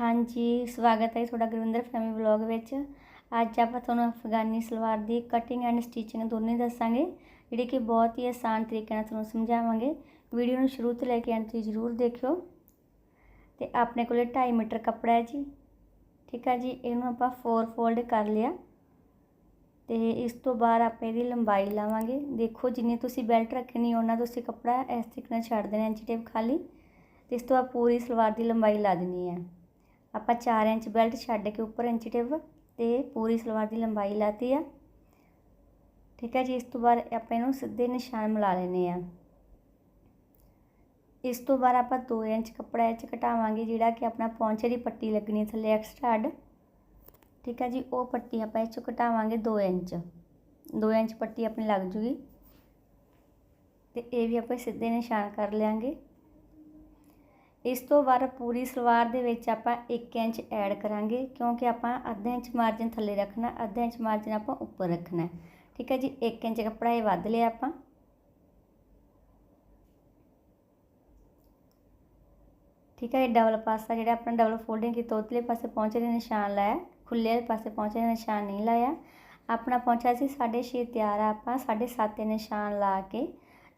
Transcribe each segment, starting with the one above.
ਹਾਂਜੀ, ਸਵਾਗਤ ਹੈ ਤੁਹਾਡਾ ਗੁਰਵਿੰਦਰ ਫੈਮਿਲੀ ਵਲੌਗ ਵਿੱਚ। ਅੱਜ ਆਪਾਂ ਤੁਹਾਨੂੰ ਅਫਗਾਨੀ ਸਲਵਾਰ ਦੀ ਕਟਿੰਗ ਐਂਡ ਸਟਿਚਿੰਗ ਦੋਨੇ ਦੱਸਾਂਗੇ, ਜਿਹੜੀ ਕਿ ਬਹੁਤ ਹੀ ਆਸਾਨ ਤਰੀਕੇ ਨਾਲ ਤੁਹਾਨੂੰ ਸਮਝਾਵਾਂਗੇ। ਵੀਡੀਓ ਨੂੰ ਸ਼ੁਰੂ ਤੋਂ ਲੈ ਕੇ ਅੰਤ ਤੱਕ ਜ਼ਰੂਰ ਦੇਖਿਓ। ਤੇ ਆਪਣੇ ਕੋਲੇ 2.5 ਮੀਟਰ ਕੱਪੜਾ ਹੈ ਜੀ। ਠੀਕ ਹੈ ਜੀ, ਇਹਨੂੰ ਆਪਾਂ 4 ਫੋਲਡ ਕਰ ਲਿਆ। ਤੇ ਇਸ ਤੋਂ ਬਾਅਦ ਆਪਾਂ ਇਹਦੀ ਲੰਬਾਈ ਲਾਵਾਂਗੇ। ਦੇਖੋ, ਜਿੰਨੀ ਤੁਸੀਂ ਬੈਲਟ ਰੱਖਣੀ ਉਹਨਾਂ ਤੁਸੀਂ ਕੱਪੜਾ ਇਸ ਤਰੀਕੇ ਨਾਲ ਛੱਡ ਦੇਣਾ ਇੰਚ ਟੇਪ ਖਾਲੀ। ਤੇ ਇਸ ਤੋਂ ਬਾਅਦ ਪੂਰੀ ਸਲਵਾਰ ਦੀ ਲੰਬਾਈ ਲਾ ਦੇਣੀ ਹੈ। ਆਪਾਂ 4 ਇੰਚ ਬੈਲਟ ਛੱਡ ਕੇ ਉੱਪਰ ਇੰਚ ਟੇਪ ਤੇ ਪੂਰੀ ਸਲਵਾਰ ਦੀ ਲੰਬਾਈ ਲਾਤੀ ਆ। ਠੀਕ ਹੈ ਜੀ, ਇਸ ਤੋਂ ਬਾਅਦ ਆਪਾਂ ਇਹਨੂੰ ਸਿੱਧੇ ਨਿਸ਼ਾਨ ਮਿਲਾ ਲੈਨੇ ਆ। ਇਸ ਤੋਂ ਬਾਅਦ ਆਪਾਂ 2 ਇੰਚ ਕੱਪੜਾ ਇਹ 'ਚ ਘਟਾਵਾਂਗੇ, ਜਿਹੜਾ ਕਿ ਆਪਣਾ ਪੌਂਚੇ ਦੀ ਪੱਟੀ ਲੱਗਣੀ ਥੱਲੇ ਐਕਸਟਰਾ ਅੱਡ। ਠੀਕ ਹੈ ਜੀ, ਉਹ ਪੱਟੀ ਆਪਾਂ ਇਹ 'ਚੋਂ ਘਟਾਵਾਂਗੇ 2 ਇੰਚ। 2 ਇੰਚ ਪੱਟੀ ਆਪਣੀ ਲੱਗ ਜੂਗੀ। ਤੇ ਇਹ ਵੀ ਆਪਾਂ ਸਿੱਧੇ ਨਿਸ਼ਾਨ ਕਰ ਲਿਆਂਗੇ। ਇਸ ਤੋਂ ਬਾਅਦ ਪੂਰੀ ਸਲਵਾਰ ਦੇ ਵਿੱਚ ਆਪਾਂ 1 ਇੰਚ ਐਡ ਕਰਾਂਗੇ, ਕਿਉਂਕਿ ਆਪਾਂ ਅੱਧਾ ਇੰਚ ਮਾਰਜਨ ਥੱਲੇ ਰੱਖਣਾ, ਅੱਧਾ ਇੰਚ ਮਾਰਜਨ ਆਪਾਂ ਉੱਪਰ ਰੱਖਣਾ ਠੀਕ ਹੈ ਜੀ 1 ਇੰਚ ਕੱਪੜਾ ਇਹ ਵੱਧ ਲਿਆ ਆਪਾਂ। ਠੀਕ ਹੈ, ਇਹ ਡਬਲ ਪਾਸਾ ਜਿਹੜਾ ਆਪਣਾ ਡਬਲ ਫੋਲਡਿੰਗ ਕੀਤਾ, ਉਤਲੇ ਪਾਸੇ ਪਹੁੰਚੇ ਦੇ ਨਿਸ਼ਾਨ ਲਾਇਆ ਖੁੱਲੇ ਵਾਲੇ ਪਾਸੇ ਪਹੁੰਚੇ ਦੇ ਨਿਸ਼ਾਨ ਨਹੀਂ ਲਾਇਆ। ਆਪਣਾ ਪਹੁੰਚਿਆ ਸੀ 6.5 ਤਿਆਰ ਆ ਆਪਾਂ 7.5 ਦੇ ਨਿਸ਼ਾਨ ਲਾ ਕੇ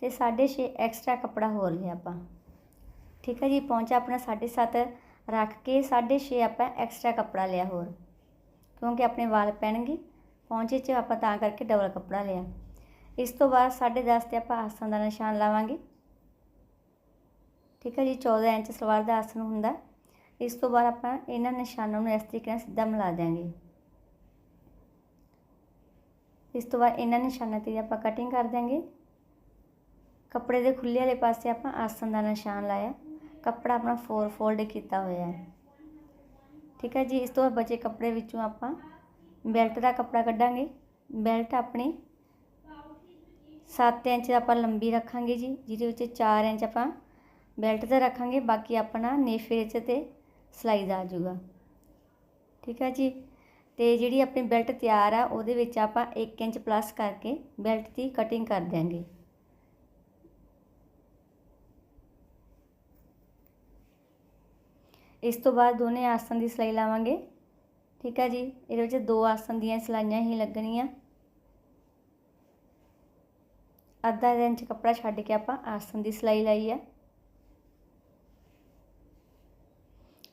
ਤੇ 6.5 ਐਕਸਟਰਾ ਕੱਪੜਾ ਹੋਰ ਲਿਆ ਆਪਾਂ। ਠੀਕ ਹੈ ਜੀ ਪਹੁੰਚਾ ਆਪਣਾ 7.5 ਰੱਖ ਕੇ 6.5 ਆਪਾਂ ਐਕਸਟਰਾ ਕੱਪੜਾ ਲਿਆ ਹੋਰ, ਕਿਉਂਕਿ ਆਪਣੇ ਵਾਲ ਪੈਣਗੇ ਪਹੁੰਚੇ 'ਚ ਆਪਾਂ ਤਾਂ ਕਰਕੇ ਡਬਲ ਕੱਪੜਾ ਲਿਆ। ਇਸ ਤੋਂ ਬਾਅਦ 10.5 ਤੇ ਆਪਾਂ ਆਸਣ ਦਾ ਨਿਸ਼ਾਨ ਲਾਵਾਂਗੇ। ਠੀਕ ਹੈ ਜੀ 14 ਇੰਚ ਸਲਵਾਰ ਦਾ ਆਸਨ ਹੁੰਦਾ। ਇਸ ਤੋਂ ਬਾਅਦ ਆਪਾਂ ਇਹਨਾਂ ਨਿਸ਼ਾਨਾਂ ਨੂੰ ਇਸ ਤਰੀਕੇ ਨਾਲ ਸਿੱਧਾ ਮਿਲਾ ਦਿਆਂਗੇ। ਇਸ ਤੋਂ ਬਾਅਦ ਇਹਨਾਂ ਨਿਸ਼ਾਨਾਂ ਤੇ ਆਪਾਂ ਕਟਿੰਗ ਕਰ ਦਿਆਂਗੇ। ਕੱਪੜੇ ਦੇ ਖੁੱਲੇ ਵਾਲੇ ਪਾਸੇ ਆਪਾਂ ਆਸਣ ਦਾ ਨਿਸ਼ਾਨ ਲਾਇਆ। ਕੱਪੜਾ ਆਪਣਾ ਫੋਰ ਫੋਲਡ ਕੀਤਾ ਹੋਇਆ ਹੈ। ਠੀਕ ਹੈ ਜੀ, ਇਸ ਤੋਂ ਬਚੇ ਕੱਪੜੇ ਵਿੱਚੋਂ ਆਪਾਂ ਬੈਲਟ ਦਾ ਕੱਪੜਾ ਕੱਢਾਂਗੇ। ਬੈਲਟ ਆਪਣੀ 7 ਇੰਚ ਆਪਾਂ ਲੰਬੀ ਰੱਖਾਂਗੇ ਜੀ, ਜਿਹਦੇ ਵਿੱਚ 4 ਇੰਚ ਆਪਾਂ ਬੈਲਟ ਦਾ ਰੱਖਾਂਗੇ। ਬਾਕੀ ਆਪਣਾ ਨੇਫੇ 'ਚ ਤੇ ਸਲਾਈ ਦਾ ਆ ਜਾਊਗਾ। ਠੀਕ ਹੈ ਜੀ, ਤੇ ਜਿਹੜੀ ਆਪਣੀ ਬੈਲਟ ਤਿਆਰ ਆ, ਉਹਦੇ ਵਿੱਚ ਆਪਾਂ 1 ਇੰਚ ਪਲੱਸ ਕਰਕੇ ਬੈਲਟ ਦੀ ਕਟਿੰਗ ਕਰ ਦਿਆਂਗੇ। ਇਸ ਤੋਂ ਬਾਅਦ ਦੋਨੇ ਆਸਨ ਦੀ ਸਿਲਾਈ ਲਾਵਾਂਗੇ। ਠੀਕ ਹੈ ਜੀ? ਇਹਦੇ ਵਿੱਚ ਦੋ ਆਸਨ ਦੀਆਂ ਸਿਲਾਈਆਂ ਹੀ ਲੱਗਣੀਆਂ। ਅੱਧਾ ਇੰਚ ਕੱਪੜਾ ਛੱਡ ਕੇ ਆਪਾਂ ਆਸਨ ਦੀ ਸਿਲਾਈ ਲਾਈ ਹੈ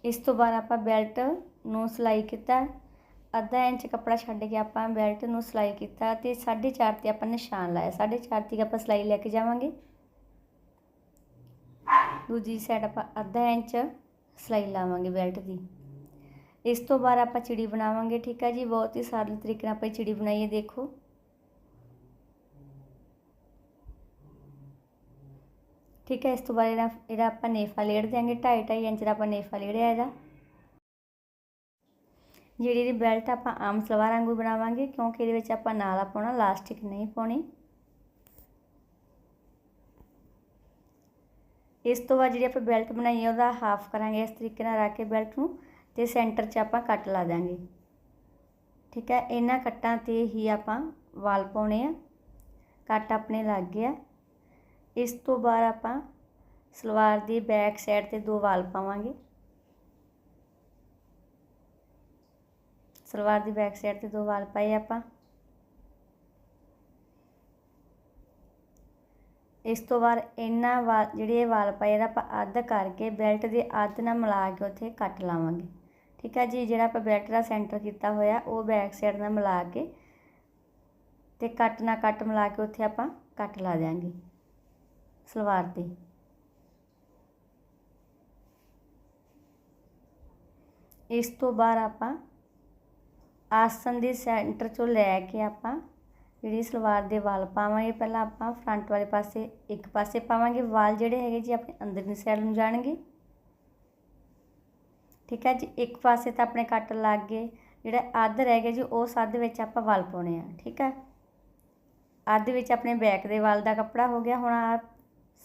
ਇਸ ਤੋਂ ਬਾਅਦ ਆਪਾਂ ਬੈਲਟ ਨੂੰ ਸਿਲਾਈ ਕੀਤਾ। ਅੱਧਾ ਇੰਚ ਕੱਪੜਾ ਛੱਡ ਕੇ ਆਪਾਂ ਬੈਲਟ ਨੂੰ ਸਿਲਾਈ ਕੀਤਾ ਤੇ 4.5 ਤੇ ਆਪਾਂ ਨਿਸ਼ਾਨ ਲਾਇਆ। 4.5 ਤੇ ਆਪਾਂ ਸਿਲਾਈ ਲੈ ਕੇ ਜਾਵਾਂਗੇ। ਦੂਜੀ ਸਾਈਡ ਆਪਾਂ ਅੱਧਾ ਇੰਚ ਸਿਲਾਈ ਲਾਵਾਂਗੇ ਬੈਲਟ ਦੀ। ਇਸ ਤੋਂ ਬਾਅਦ ਆਪਾਂ ਚਿੜੀ ਬਣਾਵਾਂਗੇ, ਠੀਕ ਹੈ ਜੀ? ਬਹੁਤ ਹੀ ਸਰਲ ਤਰੀਕੇ ਨਾਲ ਆਪਾਂ ਚਿੜੀ ਬਣਾਈਏ ਦੇਖੋ। ਠੀਕ ਹੈ ਇਸ ਤੋਂ ਬਾਅਦ ਇਹਦਾ ਇਹਦਾ ਆਪਾਂ ਨੇਫਾ ਲੇੜ ਦਿਆਂਗੇ 2.5 2.5 ਇੰਚ ਦਾ ਆਪਾਂ ਨੇਫਾ ਲੇੜਿਆ ਇਹਦਾ। ਜਿਹੜੀ ਇਹਦੀ ਬੈਲਟ ਆਪਾਂ ਆਮ ਸਲਵਾਰ ਵਾਂਗੂ ਬਣਾਵਾਂਗੇ, ਕਿਉਂਕਿ ਇਹਦੇ ਵਿੱਚ ਆਪਾਂ ਨਾਲਾ ਪਾਉਣਾ ਲਾਸਟਿਕ ਨਹੀਂ ਪਾਉਣੀ। ਇਸ ਤੋਂ ਬਾਅਦ ਜਿਹੜੀ ਆਪਾਂ ਬੈਲਟ ਬਣਾਈ ਹੈ ਉਹਦਾ ਹਾਫ ਕਰਾਂਗੇ ਇਸ ਤਰੀਕੇ ਨਾਲ ਰੱਖ ਕੇ ਬੈਲਟ ਨੂੰ ਤੇ ਸੈਂਟਰ 'ਚ ਆਪਾਂ ਕੱਟ ਲਾ ਦਾਂਗੇ ਠੀਕ ਹੈ, ਇਹਨਾਂ ਕੱਟਾਂ ਤੇ ਹੀ ਆਪਾਂ ਵਾਲ ਪਾਉਣੇ ਆ। ਕੱਟ ਆਪਣੇ ਲੱਗ ਗਿਆ। ਇਸ ਤੋਂ ਬਾਅਦ ਆਪਾਂ ਸਲਵਾਰ ਦੀ ਬੈਕ ਸਾਈਡ ਤੇ ਦੋ ਵਾਲ ਪਾਵਾਂਗੇ। ਸਲਵਾਰ ਦੀ ਬੈਕ ਸਾਈਡ ਤੇ ਦੋ ਵਾਲ ਪਾਏ ਆਪਾਂ। ਇਸ ਤੋਂ ਬਾਅਦ ਇਹਨਾਂ ਵਾਲ ਜਿਹੜੇ ਵਾਲ ਪਏ ਇਹਦਾ ਆਪਾਂ ਅੱਧ ਕਰਕੇ ਬੈਲਟ ਦੇ ਅੱਧ ਨਾਲ ਮਿਲਾ ਕੇ ਉੱਥੇ ਕੱਟ ਲਾਵਾਂਗੇ। ਠੀਕ ਹੈ ਜੀ, ਜਿਹੜਾ ਆਪਾਂ ਬੈਲਟ ਦਾ ਸੈਂਟਰ ਕੀਤਾ ਹੋਇਆ, ਉਹ ਬੈਕ ਸਾਈਡ ਨਾਲ ਮਿਲਾ ਕੇ ਤੇ ਕੱਟ ਨਾਲ ਕੱਟ ਮਿਲਾ ਕੇ ਉੱਥੇ ਆਪਾਂ ਕੱਟ ਲਾ ਦਿਆਂਗੇ ਸਲਵਾਰ ਤੇ। ਇਸ ਤੋਂ ਬਾਅਦ ਆਪਾਂ ਆਸਨ ਦੇ ਸੈਂਟਰ ਚੋਂ ਲੈ ਕੇ ਆਪਾਂ ਜਿਹੜੀ ਸਲਵਾਰ ਦੇ ਵਾਲ ਪਾਵਾਂਗੇ, ਪਹਿਲਾਂ ਆਪਾਂ ਫਰੰਟ ਵਾਲੇ ਪਾਸੇ, ਇੱਕ ਪਾਸੇ ਪਾਵਾਂਗੇ। ਵਾਲ ਜਿਹੜੇ ਹੈਗੇ ਜੀ, ਆਪਣੇ ਅੰਦਰਲੀ ਸਾਈਡ ਨੂੰ ਜਾਣਗੇ। ਠੀਕ ਹੈ ਜੀ, ਇੱਕ ਪਾਸੇ ਤਾਂ ਆਪਣੇ ਕੱਟ ਲੱਗ ਗਏ। ਜਿਹੜਾ ਅੱਧ ਰਹਿ ਗਿਆ ਜੀ ਉਸ ਅੱਧ ਵਿੱਚ ਆਪਾਂ ਵਾਲ ਪਾਉਣੇ ਆ, ਠੀਕ ਹੈ। ਅੱਧ ਵਿੱਚ ਆਪਣੇ ਬੈਕ ਦੇ ਵਾਲ ਦਾ ਕੱਪੜਾ ਹੋ ਗਿਆ, ਹੁਣ ਆ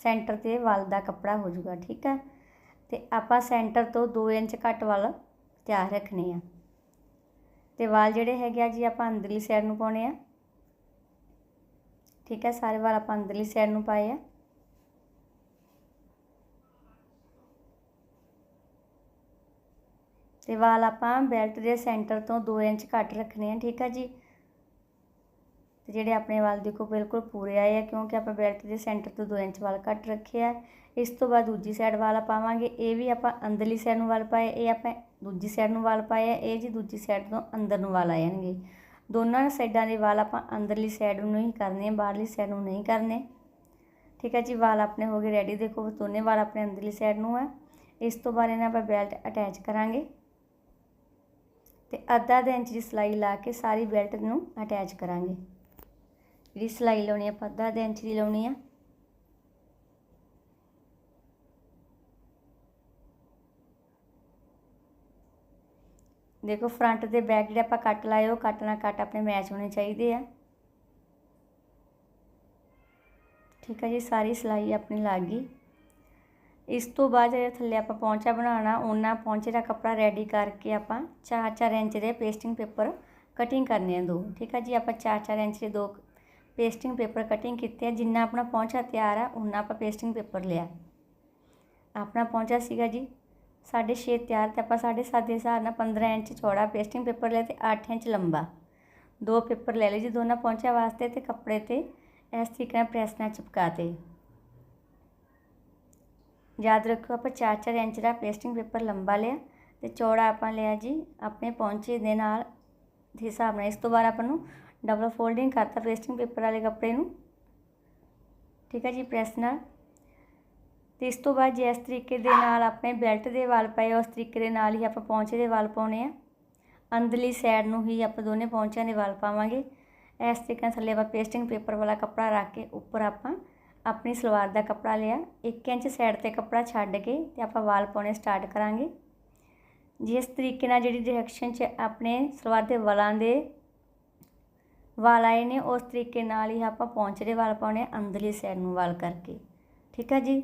ਸੈਂਟਰ ਤੇ ਵਾਲ ਦਾ ਕੱਪੜਾ ਹੋ ਜਾਊਗਾ, ਠੀਕ ਹੈ। ਤੇ ਆਪਾਂ ਸੈਂਟਰ ਤੋਂ 2 ਇੰਚ ਘੱਟ ਵਾਲ ਤਿਆਰ ਰੱਖਣੇ ਆ। ਤੇ ਵਾਲ ਜਿਹੜੇ ਹੈਗੇ ਆ ਜੀ, ਆਪਾਂ ਅੰਦਰਲੀ ਸਾਈਡ ਨੂੰ ਪਾਉਣੇ ਆ। ਠੀਕ ਹੈ, ਸਾਰੇ ਵਾਲ ਆਪਾਂ ਅੰਦਰਲੀ ਸਾਈਡ ਨੂੰ ਪਾਏ ਆ। ਤੇ ਵਾਲ ਆਪਾਂ ਬੈਲਟ ਦੇ ਸੈਂਟਰ ਤੋਂ 2 ਇੰਚ ਘੱਟ ਰੱਖਣੇ ਆ, ਠੀਕ ਆ ਜੀ। ਤੇ ਜਿਹੜੇ ਆਪਣੇ ਵਾਲ ਦੇਖੋ ਬਿਲਕੁਲ ਪੂਰੇ ਆਏ ਆ, ਕਿਉਂਕਿ ਆਪਾਂ ਬੈਲਟ ਦੇ ਸੈਂਟਰ ਤੋਂ 2 ਇੰਚ ਵਾਲ ਘੱਟ ਰੱਖੇ ਆ। ਇਸ ਤੋਂ ਬਾਅਦ ਦੂਜੀ ਸਾਈਡ ਵਾਲ ਪਾਵਾਂਗੇ, ਇਹ ਵੀ ਆਪਾਂ ਅੰਦਰਲੀ ਸਾਈਡ ਨੂੰ ਵਾਲ ਪਾਏ, ਇਹ ਆਪਾਂ ਦੂਜੀ ਸਾਈਡ ਨੂੰ ਵਾਲ ਪਾਏ ਆ, ਇਹ ਜੀ ਦੂਜੀ ਸਾਈਡ ਤੋਂ ਅੰਦਰ ਨੂੰ ਵਾਲ ਆ ਜਾਣਗੇ। ਦੋਨਾਂ ਸਾਈਡਾਂ ਦੇ ਵਾਲ ਆਪਾਂ ਅੰਦਰਲੀ ਸਾਈਡ ਨੂੰ ਹੀ ਕਰਨੇ, ਬਾਹਰਲੀ ਸਾਈਡ ਨੂੰ ਨਹੀਂ ਕਰਨੇ। ਠੀਕ ਹੈ ਜੀ, ਵਾਲ ਆਪਣੇ ਹੋ ਗਏ ਰੈਡੀ ਦੇਖੋ ਦੋਨੇ ਵਾਲ ਆਪਣੇ ਅੰਦਰਲੀ ਸਾਈਡ ਨੂੰ ਹੈ ਇਸ ਤੋਂ ਬਾਅਦ ਇਹਨਾਂ ਆਪਾਂ ਬੈਲਟ ਅਟੈਚ ਕਰਾਂਗੇ। ਤੇ ਅੱਧਾ ਅੱਧਾ ਇੰਚ ਦੀ ਸਲਾਈ ਲਾ ਕੇ ਸਾਰੀ ਬੈਲਟ ਨੂੰ ਅਟੈਚ ਕਰਾਂਗੇ। ਜਿਹੜੀ ਸਲਾਈ ਲਾਉਣੀ ਆਪਾਂ ਅੱਧਾ ਅੱਧਾ ਇੰਚ ਦੀ ਲਾਉਣੀ ਆ। ਦੇਖੋ ਫਰੰਟ ਤੇ ਬੈਕ ਜਿਹੜੇ ਆਪਾਂ ਕੱਟ ਲਾਏ, ਉਹ ਕੱਟ ਨਾਲ ਕੱਟ ਆਪਣੇ ਮੈਚ ਹੋਣੇ ਚਾਹੀਦੇ ਆ। ਠੀਕ ਹੈ ਜੀ, ਸਾਰੀ ਸਿਲਾਈ ਆਪਣੀ ਲੱਗ ਗਈ। ਇਸ ਤੋਂ ਬਾਅਦ ਜਿਹੜਾ ਥੱਲੇ ਆਪਾਂ ਪੌਂਚਾ ਬਣਾਉਣਾ, ਉਹਨਾਂ ਪੌਂਚੇ ਦਾ ਕੱਪੜਾ ਰੈਡੀ ਕਰਕੇ ਆਪਾਂ 4-4 ਇੰਚ ਦੇ ਪੇਸਟਿੰਗ ਪੇਪਰ ਕਟਿੰਗ ਕਰਨੇ ਆ ਦੋ। ਠੀਕ ਹੈ ਜੀ, ਆਪਾਂ 4-4 ਇੰਚ ਦੇ ਦੋ ਪੇਸਟਿੰਗ ਪੇਪਰ ਕਟਿੰਗ ਕੀਤੇ ਆ। ਜਿੰਨਾ ਆਪਣਾ ਪੌਂਚਾ ਤਿਆਰ ਆ ਉਹਨਾਂ ਆਪਾਂ ਪੇਸਟਿੰਗ ਪੇਪਰ ਲਿਆ। ਆਪਣਾ ਪੌਂਚਾ ਸੀਗਾ ਜੀ 6.5 ਤਿਆਰ ਤੇ ਆਪਾਂ 7.5 ਦੇ ਹਿਸਾਬ ਨਾਲ 15 ਇੰਚ ਚੌੜਾ ਪੇਸਟਿੰਗ ਪੇਪਰ ਲਿਆ ਤੇ 8 ਇੰਚ ਲੰਬਾ। ਦੋ ਪੇਪਰ ਲੈ ਲਏ ਜੀ ਦੋਨਾਂ ਪੌਂਚਿਆਂ ਵਾਸਤੇ ਤੇ ਕੱਪੜੇ ਤੇ ਇਸ ਤਰੀਕੇ ਨਾਲ ਪ੍ਰੈਸ ਨਾਲ ਚਿਪਕਾਤੇ ਯਾਦ ਰੱਖੋ ਆਪਾਂ 4-4 ਇੰਚ ਦਾ ਪੇਸਟਿੰਗ ਪੇਪਰ ਲੰਬਾ ਲਿਆ ਤੇ ਚੌੜਾ ਆਪਾਂ ਲਿਆ ਜੀ ਆਪਣੇ ਪਹੁੰਚੇ ਦੇ ਨਾਲ ਦੇ ਹਿਸਾਬ ਨਾਲ ਇਸ ਤੋਂ ਬਾਅਦ ਆਪਾਂ ਨੂੰ ਡਬਲ ਫੋਲਡਿੰਗ ਕਰਤਾ ਪੇਸਟਿੰਗ ਪੇਪਰ ਵਾਲੇ ਕੱਪੜੇ ਨੂੰ। ਠੀਕ ਹੈ ਜੀ, ਪ੍ਰੈਸ ਨਾਲ। ਤੇ ਇਸ ਤੋਂ ਬਾਅਦ ਜਿਸ ਤਰੀਕੇ ਦੇ ਨਾਲ ਆਪਣੇ ਬੈਲਟ ਦੇ ਵਾਲ ਪਏ ਉਸ ਤਰੀਕੇ ਦੇ ਨਾਲ ਹੀ ਆਪਾਂ ਪੌਂਚੇ ਦੇ ਵਾਲ ਪਾਉਣੇ ਆ। ਅੰਦਰਲੀ ਸਾਈਡ ਨੂੰ ਹੀ ਆਪਾਂ ਦੋਨੇ ਪੌਂਚਿਆਂ ਦੇ ਵਾਲ ਪਾਵਾਂਗੇ। ਇਸ ਤਰੀਕੇ ਨਾਲ ਥੱਲੇ ਆਪਾਂ ਪੇਸਟਿੰਗ ਪੇਪਰ ਵਾਲਾ ਕੱਪੜਾ ਰੱਖ ਕੇ ਉੱਪਰ ਆਪਾਂ ਆਪਣੀ ਸਲਵਾਰ ਦਾ ਕੱਪੜਾ ਲਿਆ। 1 ਇੰਚ ਸਾਈਡ ਤੇ ਕੱਪੜਾ ਛੱਡ ਕੇ ਤੇ ਆਪਾਂ ਵਾਲ ਪਾਉਣੇ ਸਟਾਰਟ ਕਰਾਂਗੇ। ਜਿਸ ਤਰੀਕੇ ਨਾਲ ਜਿਹੜੀ ਡਾਇਰੈਕਸ਼ਨ 'ਚ ਆਪਣੇ ਸਲਵਾਰ ਦੇ ਵਾਲਾਂ ਦੇ ਵਾਲ ਆਏ ਨੇ, ਉਸ ਤਰੀਕੇ ਨਾਲ ਹੀ ਆਪਾਂ ਪੌਂਚੇ ਦੇ ਵਾਲ ਪਾਉਣੇ ਅੰਦਰਲੀ ਸਾਈਡ ਨੂੰ ਵਾਲ ਕਰਕੇ। ਠੀਕ ਹੈ ਜੀ?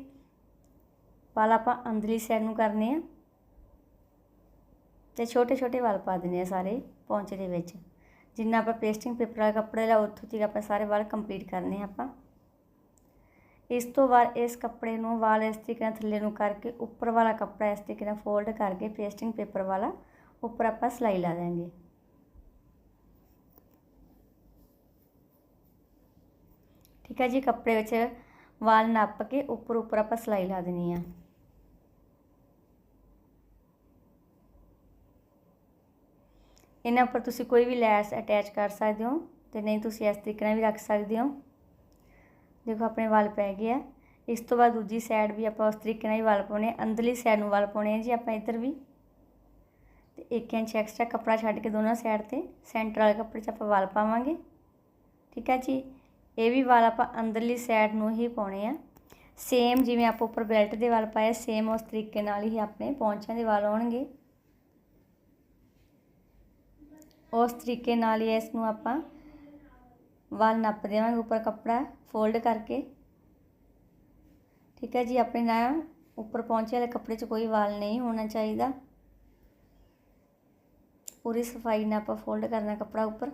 ਵਾਲ ਆਪਾਂ ਅੰਦਰਲੀ ਸਾਈਡ ਨੂੰ ਕਰਨੇ ਆ ਤੇ ਛੋਟੇ ਛੋਟੇ ਵਾਲ ਪਾ ਦਿੰਦੇ ਆ ਸਾਰੇ ਪੌਂਚੇ ਦੇ ਵਿੱਚ। ਜਿੰਨਾ ਆਪਾਂ ਪੇਸਟਿੰਗ ਪੇਪਰ ਵਾਲਾ ਕੱਪੜੇ ਲਾ ਉੱਥੋਂ ਤੱਕ ਆਪਾਂ ਸਾਰੇ ਵਾਲ ਕੰਪਲੀਟ ਕਰਨੇ ਆ ਆਪਾਂ। ਇਸ ਤੋਂ ਬਾਅਦ ਇਸ ਕੱਪੜੇ ਨੂੰ ਵਾਲ ਇਸ ਤਰੀਕੇ ਨਾਲ ਥੱਲੇ ਨੂੰ ਕਰਕੇ ਉੱਪਰ ਵਾਲਾ ਕੱਪੜਾ ਇਸ ਤਰੀਕੇ ਨਾਲ ਫੋਲਡ ਕਰਕੇ ਪੇਸਟਿੰਗ ਪੇਪਰ ਵਾਲਾ ਉੱਪਰ ਆਪਾਂ ਸਲਾਈ ਲਾ ਦਾਂਗੇ ਠੀਕ ਹੈ ਜੀ, ਕੱਪੜੇ ਵਿੱਚ ਵਾਲ ਨੱਪ ਕੇ ਉੱਪਰ ਉੱਪਰ ਆਪਾਂ ਸਲਾਈ ਲਾ ਦੇਣੀ ਆ। ਇਹਨਾਂ ਉੱਪਰ ਤੁਸੀਂ ਕੋਈ ਵੀ ਲੈਸ ਅਟੈਚ ਕਰ ਸਕਦੇ ਹੋ ਤੇ ਨਹੀਂ ਤੁਸੀਂ ਇਸ ਤਰੀਕੇ ਨਾਲ ਵੀ ਰੱਖ ਸਕਦੇ ਹੋ। ਦੇਖੋ ਆਪਣੇ ਵਾਲ ਪੈ ਗਏ ਆ। ਇਸ ਤੋਂ ਬਾਅਦ ਦੂਜੀ ਸਾਈਡ ਵੀ ਆਪਾਂ ਉਸ ਤਰੀਕੇ ਨਾਲ ਹੀ ਵਾਲ ਪਾਉਣੇ ਅੰਦਰਲੀ ਸਾਈਡ ਨੂੰ ਵਾਲ ਪਾਉਣੇ ਆ ਜੀ ਆਪਾਂ ਇੱਧਰ ਵੀ। ਤੇ 1 ਇੰਚ ਐਕਸਟਰਾ ਕੱਪੜਾ ਛੱਡ ਕੇ ਦੋਨਾਂ ਸਾਈਡ ਤੇ ਸੈਂਟਰ ਵਾਲੇ ਕੱਪੜੇ 'ਚ ਆਪਾਂ ਵਾਲ ਪਾਵਾਂਗੇ। ਠੀਕ ਹੈ ਜੀ? ਇਹ ਵੀ ਵਾਲ ਆਪਾਂ ਅੰਦਰਲੀ ਸਾਈਡ ਨੂੰ ਹੀ ਪਾਉਣੇ ਆ। ਸੇਮ ਜਿਵੇਂ ਆਪਾਂ ਉੱਪਰ ਬੈਲਟ ਦੇ ਵਾਲ ਪਾਏ ਸੇਮ ਉਸ ਤਰੀਕੇ ਨਾਲ ਹੀ ਆਪਣੇ ਪੌਂਚਾਂ ਦੇ ਵਾਲ ਆਉਣਗੇ। ਉਸ ਤਰੀਕੇ ਨਾਲ ਹੀ ਇਸ ਨੂੰ ਆਪਾਂ ਵਾਲ ਨੱਪ ਦੇਵਾਂਗੇ ਉੱਪਰ ਕੱਪੜਾ ਫੋਲਡ ਕਰਕੇ। ਠੀਕ ਹੈ ਜੀ, ਆਪਣੇ ਨਾਲ ਉੱਪਰ ਪਹੁੰਚੇ ਵਾਲੇ ਕੱਪੜੇ 'ਚ ਕੋਈ ਵਾਲ ਨਹੀਂ ਹੋਣਾ ਚਾਹੀਦਾ। ਪੂਰੀ ਸਫ਼ਾਈ ਨਾਲ ਆਪਾਂ ਫੋਲਡ ਕਰਨਾ ਕੱਪੜਾ ਉੱਪਰ।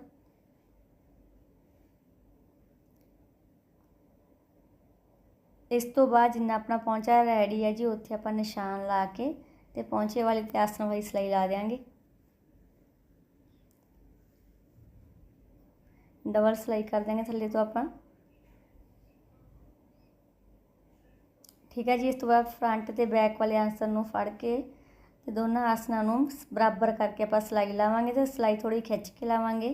ਇਸ ਤੋਂ ਬਾਅਦ ਜਿੰਨਾ ਆਪਣਾ ਪਹੁੰਚਾ ਰੈਡੀ ਹੈ ਜੀ, ਉੱਥੇ ਆਪਾਂ ਨਿਸ਼ਾਨ ਲਾ ਕੇ ਤੇ ਪਹੁੰਚੇ ਵਾਲੀ ਤੇ ਆਸਣ ਵਾਲੀ ਸਲਾਈ ਲਾ ਦੇਾਂਗੇ ਡਬਲ ਸਲਾਈ ਕਰ ਦਾਂਗੇ ਥੱਲੇ ਤੋਂ ਆਪਾਂ। ਠੀਕ ਹੈ ਜੀ, ਇਸ ਤੋਂ ਬਾਅਦ ਫਰੰਟ ਤੇ ਬੈਕ ਵਾਲੇ ਆਸਣ ਨੂੰ ਫੜ ਕੇ ਤੇ ਦੋਨਾਂ ਆਸਨਾਂ ਨੂੰ ਬਰਾਬਰ ਕਰਕੇ ਆਪਾਂ ਸਲਾਈ ਲਾਵਾਂਗੇ ਤੇ ਸਲਾਈ ਥੋੜੀ ਖਿੱਚ ਕੇ ਲਾਵਾਂਗੇ।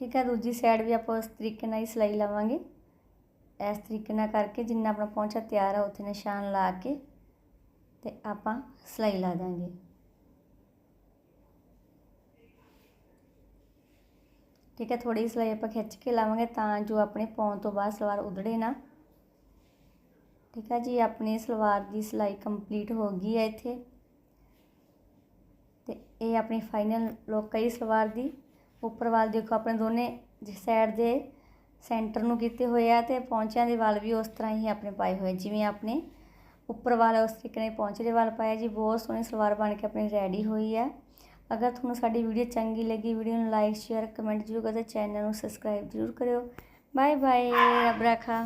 ਠੀਕ ਹੈ, ਦੂਜੀ ਸਾਈਡ ਵੀ ਆਪਾਂ ਉਸ ਤਰੀਕੇ ਨਾਲ ਹੀ ਸਲਾਈ ਲਾਵਾਂਗੇ। ਇਸ ਤਰੀਕੇ ਨਾਲ ਕਰਕੇ ਜਿੰਨਾ ਆਪਣਾ ਪਹੁੰਚਾ ਤਿਆਰ ਆ, ਉੱਥੇ ਨਿਸ਼ਾਨ ਲਾ ਕੇ ਤੇ ਆਪਾਂ ਸਲਾਈ ਲਾ ਦਾਂਗੇ ਠੀਕ ਹੈ ਥੋੜੀ ਸਲਾਈ ਆਪਾਂ ਖਿੱਚ ਕੇ ਲਾਵਾਂਗੇ ਤਾਂ ਜੋ ਆਪਣੇ ਪਾਉਣ ਤੋਂ ਬਾਅਦ ਸਲਵਾਰ ਉਧੜੇ ਨਾ। ਠੀਕ ਹੈ ਜੀ, ਆਪਣੀ ਸਲਵਾਰ ਦੀ ਸਲਾਈ ਕੰਪਲੀਟ ਹੋ ਗਈ ਹੈ ਇੱਥੇ। ਤੇ ਇਹ ਆਪਣੀ ਫਾਈਨਲ ਲੁੱਕ ਹੈ ਸਲਵਾਰ ਦੀ। ਉੱਪਰ ਵਾਲ ਦੇਖੋ, ਆਪਣੇ ਦੋਨੇ ਜਿਸ ਸਾਈਡ ਦੇ ਸੈਂਟਰ ਨੂੰ ਕੀਤੇ ਹੋਏ ਆ ਤੇ ਪੌਂਚਿਆਂ ਦੇ ਵਾਲ ਵੀ ਉਸ ਤਰ੍ਹਾਂ ਹੀ ਆਪਣੇ ਪਾਏ ਹੋਏ ਜਿਵੇਂ ਆਪਣੇ ਉੱਪਰ ਵਾਲ ਉਸ ਤਰੀਕੇ ਨਾਲ ਪੌਂਚੇ ਦੇ ਵਾਲ ਪਾਇਆ ਜੀ। ਬਹੁਤ ਸੋਹਣੀ ਸਲਵਾਰ ਬਣ ਕੇ ਆਪਣੀ ਰੈਡੀ ਹੋਈ ਹੈ। ਅਗਰ ਤੁਹਾਨੂੰ ਸਾਡੀ ਵੀਡੀਓ ਚੰਗੀ ਲੱਗੀ, ਵੀਡੀਓ ਨੂੰ ਲਾਈਕ ਸ਼ੇਅਰ ਕਮੈਂਟ ਜ਼ਰੂਰ ਕਰੋ ਚੈਨਲ ਨੂੰ ਸਬਸਕ੍ਰਾਈਬ ਜ਼ਰੂਰ ਕਰਿਓ। ਬਾਏ ਬਾਏ ਰੱਬ ਰਾਖਾ।